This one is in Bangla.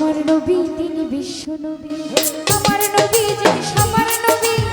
আমার নবী তিনি বিশ্ব নবী। আমার নবী যিনি সবার নবী।